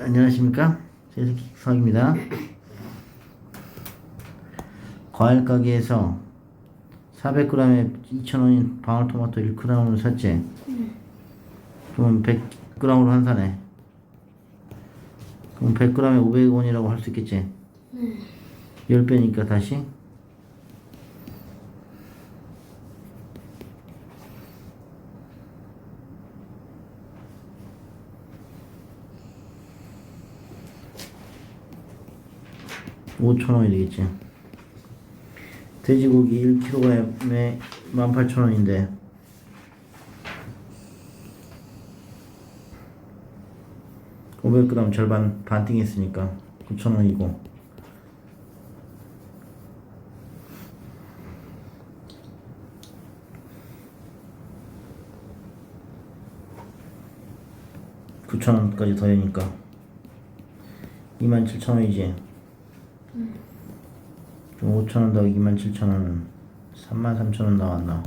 안녕하십니까? 제스키성입니다. 과일 가게에서 400g에 2,000원인 방울토마토 1g을 샀지? 그러면 100g으로 환산해 그럼 100g에 500원이라고 할 수 있겠지? 10배니까 다시 오천 원이 되겠지. 돼지고기 1kg에 18,000원인데 오백 g 절반 반띵 했으니까 9,000원이고 구천원까지 더하니까 27,000원이지. 그럼 5천원 더하기 27,000원은 33,000원 나왔나?